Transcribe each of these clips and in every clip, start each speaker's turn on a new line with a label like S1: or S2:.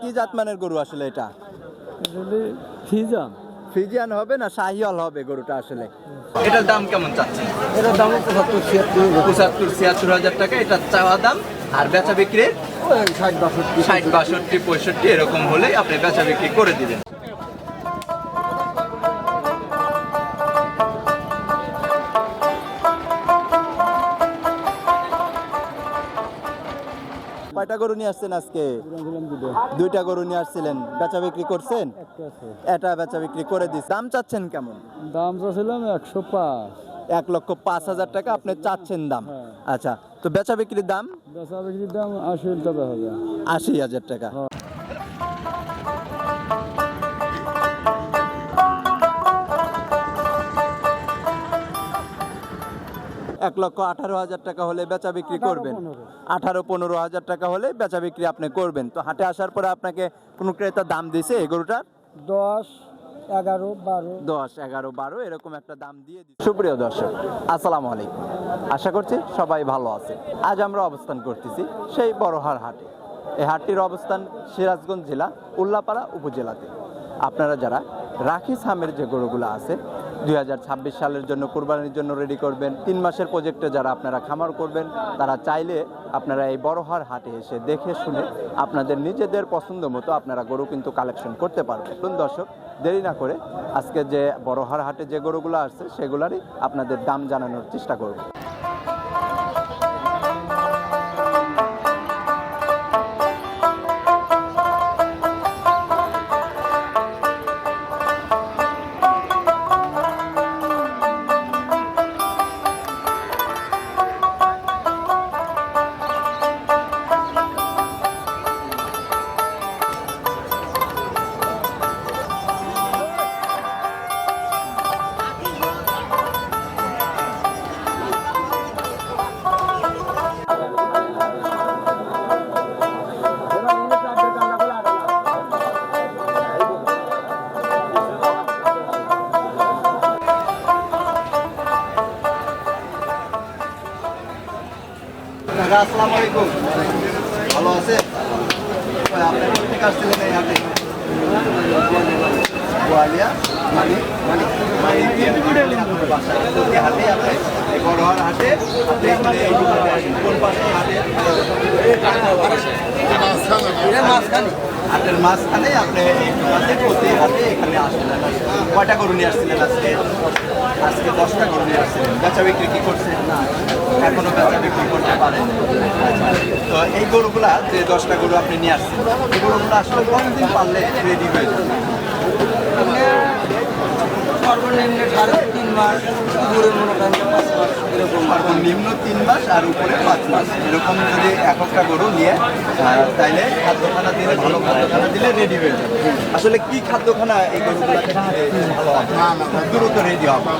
S1: কি জাতমানের গরু আসলে এটা? ফিজিয়ান। হবে না শাহিয়াল হবে গরুটা আসলে? এটার দাম কেমন চাচ্ছেন?
S2: এটার দাম পঁচাত্তর ছিয়াত্তর।
S1: পঁচাত্তর ছিয়াত্তর হাজার টাকা এটা চাওয়া দাম। আর বেচা বিক্রি?
S2: ষাট বাষট্টি
S1: ষাট বাষট্টি পঁয়ষট্টি এরকম হলেই আপনি বেচা বিক্রি করে দিবেন। কয়টা গরু নিয়ে আসছেন আজকে? দুইটা গরু নিয়ে আসছিলেন। বেচা বিক্রি করছেন? এটা বেচা বিক্রি করে দিস। দাম চাচ্ছেন কেমন?
S2: দাম চাচ্ছিলাম একশো পাঁচ।
S1: এক লক্ষ পাঁচ হাজার টাকা আপনি চাচ্ছেন দাম।
S2: হ্যাঁ।
S1: আচ্ছা তো বেচা বিক্রির দাম?
S2: বেচা বিক্রির দাম আশি টাকা হবে।
S1: আশি হাজার টাকা। এক লক্ষ আঠারো হাজার টাকা হলে বেচা বিক্রি করবেন। আঠারো পনেরো হাজার টাকা হলে বেচা বিক্রি আপনি করবেন। তো হাটে আসার পরে আপনাকে কোনো ক্রেতা দাম দিছে এই গরুটার?
S2: দশ এগারো বারো।
S1: দশ এগারো বারো এরকম একটা দাম দিয়ে দিচ্ছে সুপ্রিয় দর্শক আসসালামু আলাইকুম। আশা করছি সবাই ভালো আছে আজ আমরা অবস্থান করতেছি সেই বড়হার হাটে। এই হাটটির অবস্থান সিরাজগঞ্জ জেলা উল্লাপাড়া উপজেলাতে। আপনারা যারা রাখি সামের যে গরুগুলো আছে দুই হাজার ছাব্বিশ সালের জন্য কোরবানির জন্য রেডি করবেন। তিন মাসের প্রজেক্টে যারা আপনারা খামার করবেন, তারা চাইলে আপনারা এই বড়হার হাটে এসে দেখে শুনে আপনাদের নিজেদের পছন্দ মতো আপনারা গরু কিন্তু কালেকশন করতে পারবেন। দর্শক, দেরি না করে আজকে যে বড়হার হাটে যে গরুগুলো আসছে, সেগুলারই আপনাদের দাম জানানোর চেষ্টা করব। আসসালামু আলাইকুম। ভালো আছে আপনি কোথেকে আসছিলেন এই হাটে? গোয়ালিয়া মানে মানে মানে হাটে আপনি এই দোকানে আসেন। কোন পাশে হাটে হাটের মাঝখানে আপনি দোকানে প্রতি হাটে এখানে আসলেন কয়টা গরু নিয়ে আসছিলেন আজকে আজকে দশটা গরু নিয়ে আসছিলেন বেচা বিক্রি কি করছেন না এখনও বেচা বিক্রি করতে পারেন আচ্ছা, তো এই গরুগুলা যে দশটা গরু আপনি নিয়ে আসছেন এই গরুগুলো আসলে কতদিন পারলে রেডি হয়ে যাবে
S2: সর্বনিম্ন সাড়ে তিন মাস উপরে মনে করেন পাঁচ মাস এরকম
S1: সর্বনিম্ন তিন মাস আর উপরে পাঁচ মাস। এরকম যদি এক একটা গরু নিয়ে তাইলে খাদ্যখানা দিলে ভালো খাদ্যখানা দিলে রেডি হয়ে যাবে। আসলে কি খাদ্যখানা এই গরুগুলোকে ভালো হবে? দ্রুত রেডি হবে।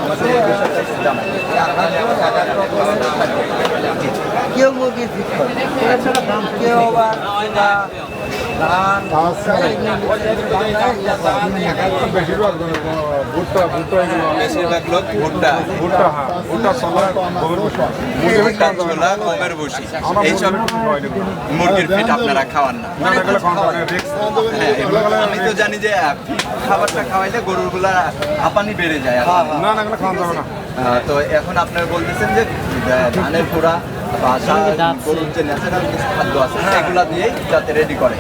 S2: কেউ মুরগি কেউ আবার
S3: বেশিরভাগ ভুট্টা ভুট্টা
S1: বেশিরভাগ লোক ভুট্টা।
S3: ভুট্টা ভুট্টা ছোলা
S1: ভুট্টা ছোলা গমের বসি। এইসব মুরগির ফিট আপনারা খাওয়ান না। হ্যাঁ, আমি তো জানি যে খাবারটা খাওয়াইলে গরুগুলা হাঁপানি বেড়ে যায়।
S3: না না খাওয়া যাবে না।
S1: তো এখন আপনারা বলতেছেন যে ধানের পোড়া বা গরুর যে ন্যাচারাল কিছু খাদ্য আছে সেগুলা দিয়েই যাতে রেডি করে।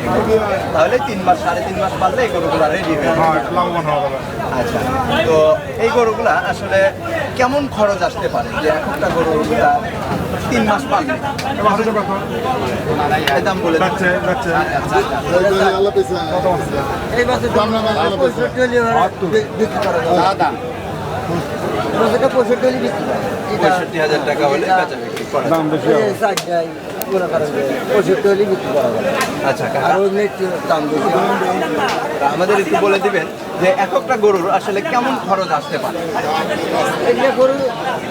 S1: তাহলে তিন মাস সাড়ে তিন মাস পারলে এই গরুগুলা রেডি হয়ে
S3: হ্যাঁ
S1: আচ্ছা তো এই গরুগুলা আসলে কেমন খরচ আসতে পারে? যে এক একটা গরুগুলা তিন মাস পারলে দাম বলে দিন।
S3: যাচ্ছে যাচ্ছে
S2: এই বছর পঁয়ষট্টি হলে এবার বিক্রি করা যাবে বছরটা পঁয়ষট্টি
S1: হাজার টাকা হলে বেচা বিক্রি করা
S3: দাম বেশি
S2: মনে করেন যে পঁয়ষট্টি হলে বিক্রি করা যাবে
S1: আচ্ছা
S2: আর
S1: কাকা
S2: একটু দাম বেশি
S1: আমাদের একটু বলে দিবেন যে এক একটা গরুর আসলে কেমন খরচ আসতে পারে?
S2: এগুলো গরু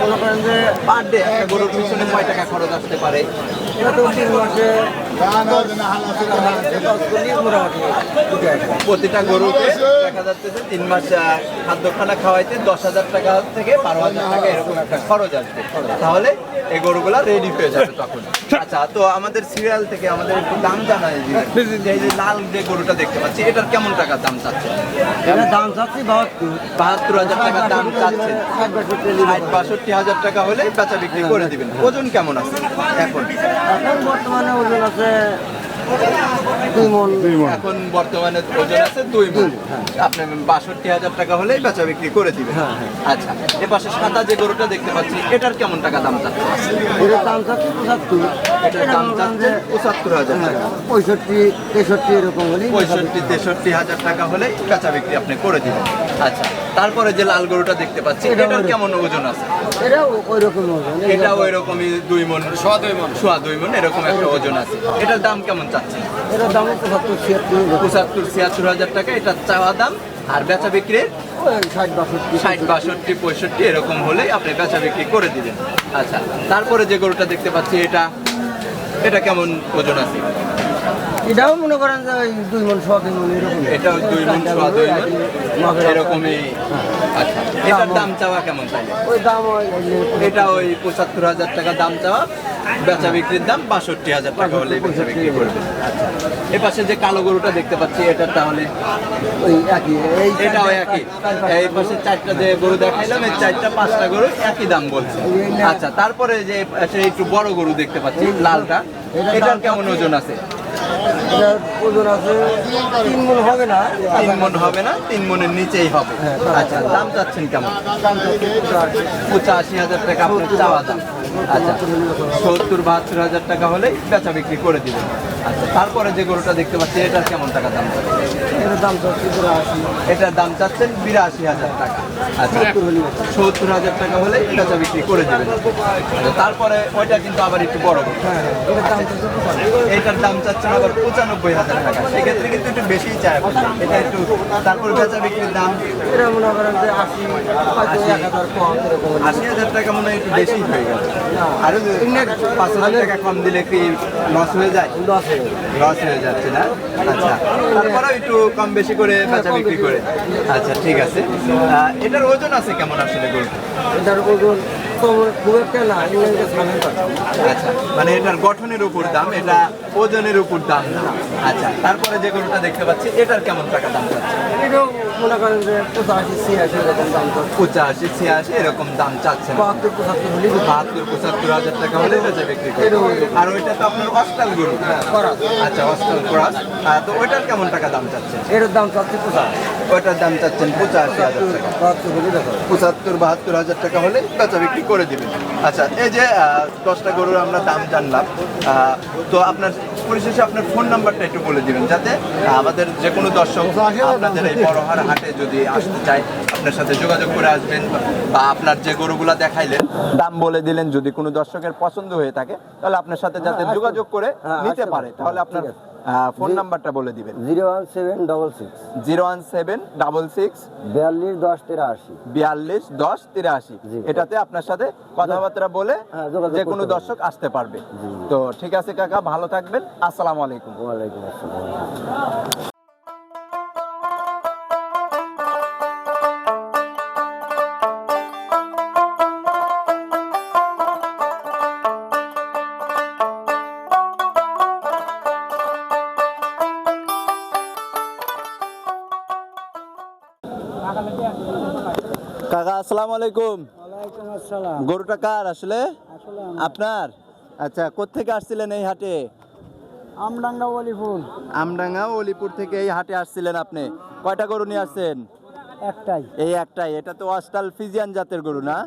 S2: মনে করেন যে
S1: পার ডে একটা গরুর পিছনে কয় টাকা খরচ আসতে পারে? প্রতিটা গরুকে দেখা যাচ্ছে যে তিন মাস আহ, খাদ্য খানা খাওয়াইতে দশ হাজার টাকা থেকে বারো হাজার টাকা এরকম একটা খরচ আসবে। তাহলে এই গরুগুলা রেডি হয়ে যাবে তখন। আচ্ছা তো আমাদের সিরিয়াল থেকে আমাদের একটু দাম জানাই এই যে লাল যে গরুটা দেখতে পাচ্ছি এটার কেমন টাকা দাম
S2: চাচ্ছে? দাম চাচ্ছি বাহাত্তর।
S1: হাজার টাকা দাম চাচ্ছেন
S2: ষাট বাষট্টি হলে
S1: ষাট বাষট্টি হাজার টাকা হলে বেচা বিক্রি করে দিবেন। ওজন কেমন আছে এখন?
S2: এখন বর্তমানে ওজন আছে দুই মন
S3: দুই মন
S1: এখন বর্তমানে ওজন আছে দুই মণ। আপনি বাষট্টি হাজার টাকা হলে বেচা বিক্রি করে দিবেন।
S2: হ্যাঁ,
S1: আচ্ছা এ পাশে সাদা যে গরুটা দেখতে পাচ্ছি এটার কেমন টাকা দাম চাচ্ছে?
S2: এটার দাম চাচ্ছি পঁচাত্তর।
S1: এটার দাম চাচ্ছে পঁচাত্তর হাজার টাকা।
S2: পঁয়ষট্টি তেষট্টি এরকম হলে
S1: পঁয়ষট্টি তেষট্টি হাজার টাকা হলে বেচা বিক্রি আপনি করে দিবেন। আচ্ছা তারপরে যে লাল গরুটা দেখতে পাচ্ছি এটার কেমন ওজন আছে?
S2: এটাও ওই রকম ওজন
S1: এটা ওই রকমই দুই মন সোয়া দুই মন। সোয়া দুই মন এরকম একটা ওজন আছে। এটার দাম কেমন চাচ্ছে
S2: এটার দাম পঁচাত্তর ছিয়াত্তর।
S1: পঁচাত্তর ছিয়াত্তর হাজার টাকা এটা চাওয়া দাম। আর বেচা বিক্রির
S2: বাষট্টি
S1: ষাট বাষট্টি পঁয়ষট্টি এরকম হলেই আপনি বেচা বিক্রি করে দিবেন। আচ্ছা তারপরে যে গরুটা দেখতে পাচ্ছি এটা এটা কেমন ওজন আছে?
S2: এটাও মনে করেন যে ওই দুই মন সোয়া দুই মন এরকম
S1: এটাও দুই মন সোয়া দুই মন এরকমই। আচ্ছা এটার দাম চাওয়া কেমন তাইলে
S2: ওই দাম ওই
S1: এটা ওই পঁচাত্তর হাজার টাকা দাম চাওয়া বেচা বিক্রির দাম বাষট্টি হাজার টাকা হলে বেচা বিক্রি করবে। আচ্ছা। এ পাশে যে কালো গরুটা দেখতে পাচ্ছি এটা তাহলে?
S2: ওই একই এই
S1: এটাও একই। এই পাশে চারটা যে গরু দেখাইলাম এই চারটা পাঁচটা গরু একই দাম বলছে। আচ্ছা তারপরে যে একটু বড় গরু দেখতে পাচ্ছি লালটা এটার কেমন ওজন আছে?
S2: এটার ওজন আছে তিন মন হবে না?
S1: তিন মন হবে না তিন মনের নিচেই হবে। আচ্ছা দাম চাচ্ছেন কেমন? পঁচাশি হাজার টাকা আপনার চাওয়া দাম। আচ্ছা সত্তর বাহাত্তর হাজার টাকা হলে বেচা বিক্রি করে দিবেন। আচ্ছা তারপরে যে গরুটা দেখতে পাচ্ছি এটার কেমন টাকা দাম?
S2: দাম চাচ্ছি
S1: এটার দাম চাচ্ছেন বিরাশি হাজার টাকা। আচ্ছা সত্তর হাজার টাকা হলে বেচা বিক্রি করে দিবেন। আচ্ছা, তারপরে ওইটা কিন্তু আবার একটু বড়।
S2: হ্যাঁ এটার দাম চাচ্ছি পঁচাশি
S1: এটার দাম চাচ্ছেন আবার পঁচানব্বই হাজার টাকা। সেক্ষেত্রে কিন্তু একটু বেশি চায় এটা একটু তারপর বেচা বিক্রির দাম
S2: এটা মনে করেন যে আশি।
S1: আশি। হাজার টাকা মনে হয় একটু বেশি হয়ে গেল আরও পাঁচ হাজার টাকা কম দিলে কি লস হয়ে যায়? লস হয়ে যাচ্ছে না? আচ্ছা তারপরেও একটু কম বেশি করে বেচা বিক্রি করে। আচ্ছা ঠিক আছে। এটার ওজন আছে কেমন আসলে
S2: এটার ওজন
S1: আচ্ছা মানে এটার গঠনের উপর দাম এটা ওজনের উপর দাম না। আচ্ছা তারপরে যে গরুটা দেখতে পাচ্ছি এটার কেমন টাকা দাম
S2: মনে করেন যে পঁচাশি ছিয়াশি এরকম দাম চাচ্ছে।
S1: পঁচাশি ছিয়াশি এরকম দাম চাচ্ছে
S2: বাহাত্তর পঁচাত্তর হলে
S1: বাহাত্তর পঁচাত্তর হাজার টাকা হলে বেচা বিক্রি করে। আর ওইটা তো আপনার অস্টাল গরু।
S2: করা
S1: আচ্ছা অস্টাল ক্রস তো ওইটার কেমন টাকা দাম চাচ্ছে?
S2: এটার দাম চাচ্ছে পঁচাশি
S1: ওইটার দাম চাচ্ছেন পঁচাশি হাজার। পঁচাত্তর বাহাত্তর হাজার টাকা হলে বেচা বিক্রি করে দিবেন আচ্ছা এই যে দশটা গরুর আমরা দাম জানলাম তো আপনার পরিশেষে আপনার ফোন নাম্বারটা একটু বলে দিবেন যাতে আমাদের যে কোনো দর্শক আপনাদের এই বড়হার হাটে যদি আসতে চায় আপনার সাথে যোগাযোগ করে আসবেন বা আপনার যে গরুগুলা দেখাইলেন দাম বলে দিলেন যদি কোনো দর্শকের পছন্দ হয়ে থাকে তাহলে আপনার সাথে যাতে যোগাযোগ করে
S2: হ্যাঁ,
S1: নিতে পারে। তাহলে আপনার। ফোন নাম্বারটা বলে দিবেন।
S2: Zero one seven double six.
S1: Zero one seven double six.
S2: বিয়াল্লিশ দশ তিরাশি।
S1: বিয়াল্লিশ দশ তিরাশি। এটাতে আপনার সাথে কথাবার্তা বলে
S2: হ্যাঁ,
S1: যে কোনো দর্শক আসতে পারবে। তো ঠিক আছে কাকা ভালো থাকবেন। আসসালামু আলাইকুম।
S2: ওয়ালাইকুম আসসালাম।
S1: কাকা আসসালামু আলাইকুম। গরুটা কার আসলে? আপনার? আচ্ছা কোত্থেকে আসছিলেন এই হাটে?
S2: আমডাঙ্গা বলিপুর
S1: আমডাঙ্গা অলিপুর থেকে এই হাটে আসছিলেন আপনি। কয়টা গরু নিয়ে আসছেন?
S2: একটাই।
S1: এই একটাই। এটা তো অস্টাল ফ্রিজিয়ান জাতের গরু না?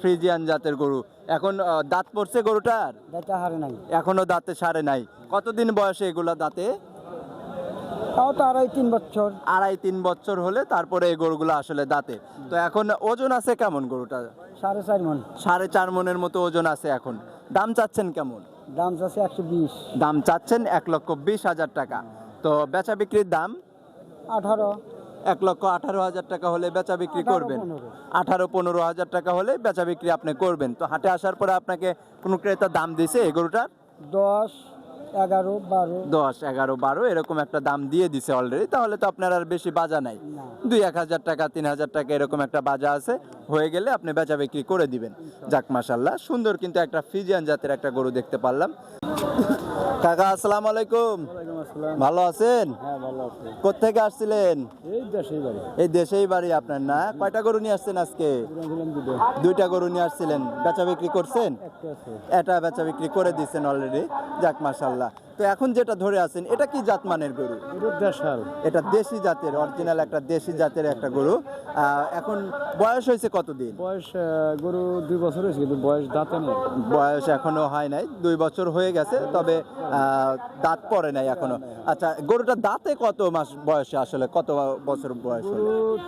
S1: ফ্রিজিয়ান জাতের গরু। এখন দাঁত পড়ছে গরুটার?
S2: দেখা হারে নাই।
S1: এখনও দাঁতে সারে নাই। কতদিন বয়সে এগুলা দাঁতে?
S2: তাও তো আড়াই তিন বছর।
S1: আড়াই তিন বছর হলে তারপরে এই গরুগুলো আসলে দাঁতে। তো এখন ওজন আছে কেমন গরুটা?
S2: সাড়ে চার মন।
S1: সাড়ে চার মনের মতো ওজন আছে এখন। দাম চাচ্ছেন কেমন?
S2: দাম চাচ্ছে একশো বিশ।
S1: দাম চাচ্ছেন এক লক্ষ বিশ হাজার টাকা। তো বেচা বিক্রির দাম?
S2: আঠারো।
S1: এক লক্ষ আঠারো হাজার টাকা হলে বেচা বিক্রি করবেন। আঠারো পনেরো হাজার টাকা হলে বেচা বিক্রি আপনি করবেন। তো হাটে আসার পরে আপনাকে কোনো ক্রেতা দাম দিছে এই গরুটার?
S2: দশ।
S4: এগারো বারো।
S1: দশ এগারো বারো এরকম একটা দাম দিয়ে দিছে অলরেডি তাহলে তো আপনার আর বেশি বাজা নাই। দুই এক হাজার টাকা তিন হাজার টাকা এরকম একটা বাজা আছে হয়ে গেলে আপনি বেচা বিক্রি করে দিবেন। যাক মাসাল্লাহ সুন্দর কিন্তু একটা ফিজিয়ান জাতের একটা গরু দেখতে পারলাম। কাকা আসসালাম আলাইকুম। ভালো আছেন?
S4: হ্যাঁ
S1: কোথেকে আসছিলেন?
S4: এই দেশেই বাড়ি।
S1: এই দেশেই বাড়ি আপনার না? কয়টা গরু নিয়ে আসছেন আজকে? দুইটা গরু নিয়ে আসছিলেন। বেচা বিক্রি করছেন?
S4: একটা
S1: এটা বেচা বিক্রি করে দিচ্ছেন অলরেডি যাক মাসাল্লাহ তো এখন যেটা ধরে আছেন এটা কি জাতমানের গরু?
S4: এটা দেশাল।
S1: এটা দেশি জাতের অরিজিনাল একটা দেশি জাতের একটা গরু। এখন বয়স হয়েছে কতদিন?
S4: বয়স গরু দুই বছর হয়েছে কিন্তু বয়স দাঁতে নেই।
S1: বয়স এখনও হয় নাই দুই বছর হয়ে গেছে তবে দাঁত পড়ে নাই এখনও। আচ্ছা গরুটা দাঁতে কত মাস বয়সে আসলে? কত বছর বয়স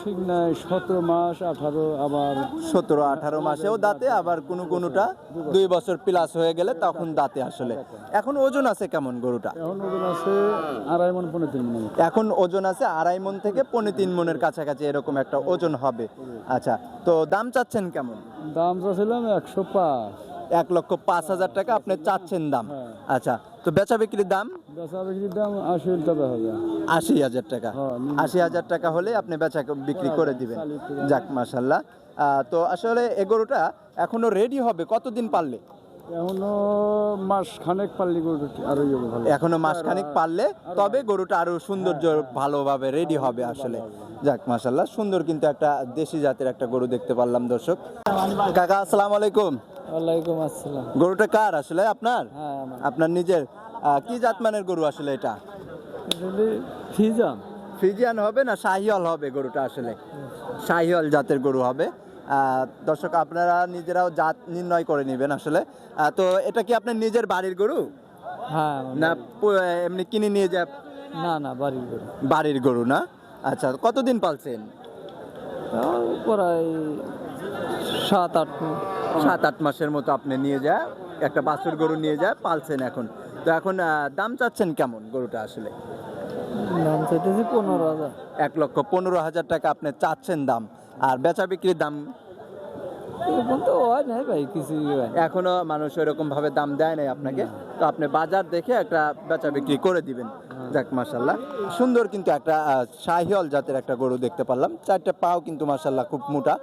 S4: ঠিক নাই সতেরো মাস আঠারো আবার
S1: সতেরো আঠারো মাসেও দাঁতে আবার কোনো কোনোটা দুই বছর। প্লাস হয়ে গেলে তখন দাঁতে আসলে। এখন ওজন আছে কেমন? গরুটা।
S4: এখন ওজন আছে আড়াই মন পনেরো তিন মন
S1: এখন ওজন আছে আড়াই মন থেকে পৌনে তিন মনের কাছাকাছি এরকম একটা ওজন হবে। আচ্ছা তো দাম চাচ্ছেন কেমন?
S4: দাম চাচ্ছিলাম একশো পাঁচ।
S1: এক লক্ষ পাঁচ হাজার টাকা আপনি চাচ্ছেন দাম।
S4: হ্যাঁ।
S1: আচ্ছা তো বেচা বিক্রির দাম?
S4: বেচা বিক্রির দাম আশি টাকা হবে।
S1: আশি হাজার টাকা।
S4: হ্যাঁ,
S1: আশি হাজার টাকা হলে আপনি বেচা বিক্রি করে দিবেন।
S4: চালিয়ে দিবেন।
S1: যাক মাসাল্লাহ তো আসলে এ গরুটা এখনও রেডি হবে কতদিন পারলে?
S4: এখনও মাস খানেক পারলি গরু আরও ইয়ে ভালো।
S1: এখনও মাসখানেক পারলে তবে গরুটা আরও সৌন্দর্য ভালোভাবে রেডি হবে আসলে। যাক মাসাল্লাহ সুন্দর কিন্তু একটা দেশি জাতের একটা গরু দেখতে পারলাম দর্শক। কাকা আসসালামু আলাইকুম।
S4: ওয়ালাইকুম আসসালাম।
S1: গরুটা কার আসলে আপনার?
S4: হ্যাঁ
S1: আপনার নিজের। কি জাতমানের গরু আসলে এটা?
S4: ফিজাম
S1: ফিজিয়ান হবে না শাহিওয়াল হবে গরুটা আসলে? শাহিওয়াল জাতের গরু হবে। দর্শক আপনারা নিজেরাও জাত নির্ণয় করে নেবেন আসলে। তো এটা কি আপনার নিজের বাড়ির গরু?
S4: হ্যাঁ
S1: না এমনি কিনে নিয়ে যা
S4: না না বাড়ির গরু।
S1: বাড়ির গরু না? আচ্ছা কতদিন পালছেন?
S4: প্রায় সাত আট
S1: সাত আট মাসের মতো আপনি নিয়ে যায় একটা বাছুর গরু নিয়ে যায় পালছেন এখন। তো এখন দাম চাচ্ছেন কেমন গরুটা আসলে?
S4: দাম চাইতেছি পনেরো হাজার।
S1: এক লক্ষ পনেরো হাজার টাকা আপনি চাচ্ছেন দাম। আর বেচা বিক্রির দাম?
S4: এরকম তো হয় নাই ভাই কিছু
S1: এখনও মানুষ ওইরকম ভাবে দাম দেয় নাই আপনাকে। তো আপনি বাজার দেখে একটা বেচা বিক্রি করে দিবেন। যাক মাসাল্লাহ সুন্দর কিন্তু একটা আহ, শাহিওয়াল জাতের একটা গরু দেখতে পারলাম। চারটে পাও কিন্তু মাসাল্লাহ খুব মোটা।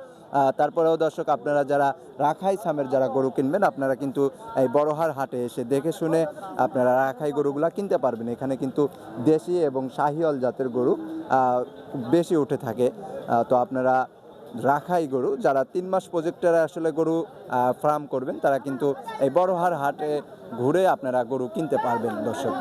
S1: তারপরেও দর্শক আপনারা যারা রাখাই সামের যারা গরু কিনবেন আপনারা কিন্তু এই বড়হার হাটে এসে দেখে শুনে আপনারা রাখাই গরুগুলা কিনতে পারবেন। এখানে কিন্তু দেশি এবং শাহিওয়াল জাতের গরু আহ, বেশি উঠে থাকে। তো আপনারা রাখাই গরু। যারা তিন মাস প্রজেক্টরে আসলে গরু ফার্ম করবেন, তারা কিন্তু এই বড়হার হাটে ঘুরে আপনারা গরু কিনতে পারবেন, দর্শক।